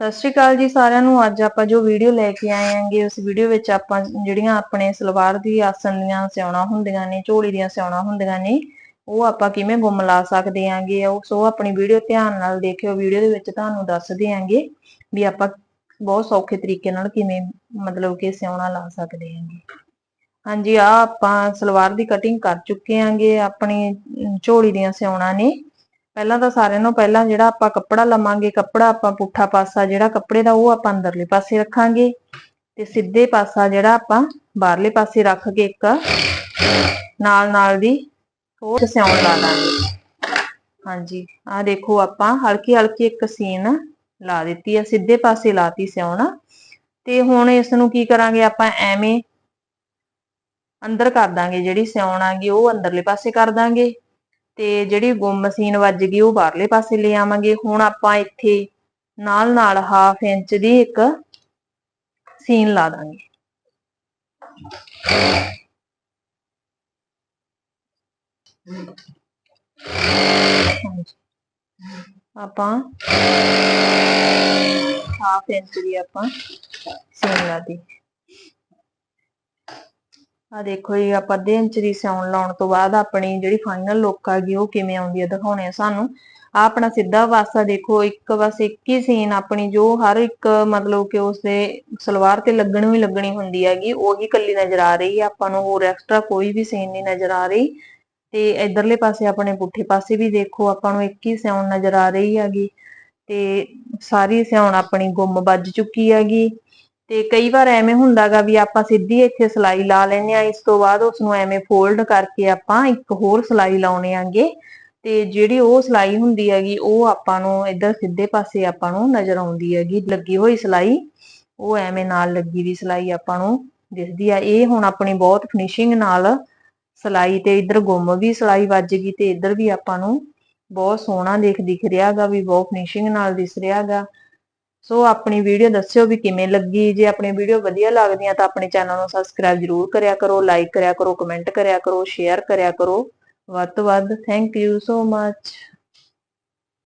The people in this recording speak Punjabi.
ਸਤਿ ਸ਼੍ਰੀ ਅਕਾਲ ਜੀ ਸਾਰਿਆਂ ਨੂੰ। ਅੱਜ ਆਪਾਂ ਜੋ ਵੀਡੀਓ ਲੈ ਕੇ ਆਏ ਆਂਗੇ ਉਸ ਵੀਡੀਓ ਵਿੱਚ ਆਪਾਂ ਜਿਹੜੀਆਂ ਆਪਣੇ ਸਲਵਾਰ ਦੀ ਆਸਨ ਦੀਆਂ ਸਿਉਣਾ ਹੁੰਦੀਆਂ ਨੇ, ਝੋਲੀ ਦੀਆਂ ਸਿਉਣਾ ਹੁੰਦੀਆਂ ਨੇ, ਉਹ ਆਪਾਂ ਕਿਵੇਂ ਗੁੰਮ ਲਾ ਸਕਦੇ ਆਂਗੇ ਉਹ ਸੋ ਆਪਣੀ ਵੀਡੀਓ ਧਿਆਨ ਨਾਲ ਦੇਖਿਓ। ਵੀਡੀਓ ਦੇ ਵਿੱਚ ਤੁਹਾਨੂੰ ਦੱਸਦੇ ਆਂਗੇ ਵੀ ਆਪਾਂ ਬਹੁਤ ਸੌਖੇ ਤਰੀਕੇ ਨਾਲ ਕਿਵੇਂ ਮਤਲਬ ਕਿ ਸਿਉਣਾ ਲਾ ਸਕਦੇ ਆਂਗੇ ਹਾਂਜੀ ਆ ਆਪਾਂ ਸਲਵਾਰ ਦੀ ਕਟਿੰਗ ਕਰ ਚੁੱਕੇ ਆਂਗੇ ਆਪਣੀ ਝੋਲੀ ਦੀਆਂ ਸਿਉਣਾ ਨੇ। ਪਹਿਲਾਂ ਤਾਂ ਸਾਰਿਆਂ ਨੂੰ ਪਹਿਲਾਂ ਜਿਹੜਾ ਆਪਾਂ ਕੱਪੜਾ ਲਵਾਂਗੇ, ਕੱਪੜਾ ਆਪਾਂ ਪੁੱਠਾ ਪਾਸਾ ਜਿਹੜਾ ਕੱਪੜੇ ਦਾ ਉਹ ਆਪਾਂ ਅੰਦਰਲੇ ਪਾਸੇ ਰੱਖਾਂਗੇ ਤੇ ਸਿੱਧੇ ਪਾਸਾ ਜਿਹੜਾ ਆਪਾਂ ਬਾਹਰਲੇ ਪਾਸੇ ਰੱਖ ਕੇ ਇੱਕ ਨਾਲ ਨਾਲ ਦੀ ਹੋਰ ਸਿਉਣ ਲਾ ਦਾਂਗੇ ਹਾਂਜੀ ਆ ਦੇਖੋ ਆਪਾਂ ਹਲਕੀ ਹਲਕੀ ਇੱਕ ਸੀਨ ਲਾ ਦਿੱਤੀ ਆ, ਸਿੱਧੇ ਪਾਸੇ ਲਾਤੀ ਸਿਉਣਾ। ਤੇ ਹੁਣ ਇਸ ਨੂੰ ਕੀ ਕਰਾਂਗੇ ਆਪਾਂ, ਐਵੇਂ ਅੰਦਰ ਕਰ ਦਾਂਗੇ ਜਿਹੜੀ ਸਿਉਣ ਆਗੀ, ਉਹ ਅੰਦਰਲੇ ਪਾਸੇ ਕਰ ਦਾਂਗੇ। ਤੇ ਜਿਹੜੀ ਗੁੰਮ ਮਸ਼ੀਨ ਵੱਜ ਗਈ ਉਹ ਬਾਹਰਲੇ ਪਾਸੇ ਲੈ ਆਵਾਂਗੇ। ਹੁਣ ਆਪਾਂ ਇੱਥੇ ਨਾਲ ਨਾਲ ਹਾਫ ਇੰਚ ਦੀ ਇੱਕ ਸੀਨ ਲਾ ਦਾਂਗੇ। ਆਪਾਂ ਹਾਫ ਇੰਚ ਦੀ ਆਪਾਂ ਸੀਨ ਲਾ ਦੀ ਆ ਦੇਖੋ ਜੀ, ਆਪਾਂ ਅੱਧੇ ਇੰਚ ਦੀ ਸਿਉਣ ਲਾਉਣ ਤੋਂ ਬਾਅਦ ਆਪਣੀ ਜਿਹੜੀ ਫਾਈਨਲ ਲੁੱਕ ਆ ਗਈ, ਉਹ ਕਿਵੇਂ ਆਉਂਦੀ ਆ ਦਿਖਾਉਣੇ ਆ ਸਾਨੂੰ। ਆ ਆਪਣਾ ਸਿੱਧਾ ਪਾਸਾ ਦੇਖੋ, ਇੱਕ ਬਸ ਇੱਕ ਹੀ ਸੀਨ ਆਪਣੀ ਜੋ ਹਰ ਇੱਕ ਮਤਲਬ ਕਿ ਉਸਦੇ ਸਲਵਾਰ ਤੇ ਲੱਗਣ ਵੀ ਲੱਗਣੀ ਹੁੰਦੀ ਹੈਗੀ, ਉਹੀ ਕੱਲੀ ਨਜ਼ਰ ਆ ਰਹੀ ਹੈ ਆਪਾਂ ਨੂੰ ਹੋਰ ਐਕਸਟਰਾ ਕੋਈ ਵੀ ਸੀਨ ਨਹੀਂ ਨਜ਼ਰ ਆ ਰਹੀ। ਤੇ ਇਧਰਲੇ ਪਾਸੇ ਆਪਣੇ ਪੁੱਠੇ ਪਾਸੇ ਵੀ ਦੇਖੋ, ਆਪਾਂ ਨੂੰ ਇੱਕ ਹੀ ਸਿਉਣ ਨਜ਼ਰ ਆ ਰਹੀ ਹੈਗੀ। ਤੇ ਸਾਰੀ ਸਿਉਣ ਆਪਣੀ ਗੁੰਮ ਵੱਜ ਚੁੱਕੀ ਹੈਗੀ। ਤੇ ਕਈ ਵਾਰ ਐਵੇਂ ਹੁੰਦਾਗਾ ਵੀ ਆਪਾਂ ਸਿੱਧੀ ਇੱਥੇ ਸਲਾਈ ਲਾ ਲੈਨੇ ਆ ਇਸ ਤੋਂ ਬਾਅਦ ਉਸ ਨੂੰ ਐਵੇਂ ਫੋਲਡ ਕਰਕੇ ਆਪਾਂ ਇੱਕ ਹੋਰ ਸਲਾਈ ਲਾਉਣੇ ਆਂਗੇ ਤੇ ਜਿਹੜੀ ਉਹ ਸਲਾਈ ਹੁੰਦੀ ਹੈਗੀ, ਉਹ ਆਪਾਂ ਨੂੰ ਇੱਧਰ ਸਿੱਧੇ ਪਾਸੇ ਆਪਾਂ ਨੂੰ ਨਜ਼ਰ ਆਉਂਦੀ ਹੈਗੀ, ਲੱਗੀ ਹੋਈ ਸਲਾਈ। ਉਹ ਐਵੇਂ ਨਾਲ ਲੱਗੀ ਦੀ ਸਲਾਈ ਆਪਾਂ ਨੂੰ ਦਿਸਦੀ ਆ। ਇਹ ਹੁਣ ਆਪਣੀ ਬਹੁਤ ਫਿਨਿਸ਼ਿੰਗ ਨਾਲ ਸਲਾਈ ਤੇ ਇੱਧਰ ਗੁੰਮ ਵੀ ਸਲਾਈ ਵੱਜ ਗਈ ਤੇ ਇੱਧਰ ਵੀ ਆਪਾਂ ਨੂੰ ਬਹੁਤ ਸੋਹਣਾ ਦੇਖ, ਦਿਖ ਰਿਹਾਗਾ ਵੀ, ਬਹੁਤ ਫਿਨਿਸ਼ਿੰਗ ਨਾਲ ਦਿਸ ਰਿਹਾਗਾ। ਸੋ ਆਪਣੀ ਵੀਡੀਓ ਦੱਸਿਓ ਵੀ ਕਿਵੇਂ ਲੱਗੀ। ਜੇ ਆਪਣੀ ਵੀਡੀਓ ਵਧੀਆ ਲੱਗਦੀਆਂ ਤਾਂ ਆਪਣੇ ਚੈਨਲ ਨੂੰ ਸਬਸਕ੍ਰਾਈਬ ਜਰੂਰ ਕਰਿਆ ਕਰੋ ਲਾਈਕ ਕਰਿਆ ਕਰੋ ਕਮੈਂਟ ਕਰਿਆ ਕਰੋ ਸ਼ੇਅਰ ਕਰਿਆ ਕਰੋ। ਵੱਧ ਤੋਂ ਵੱਧ ਥੈਂਕ ਯੂ ਸੋ ਮੱਚ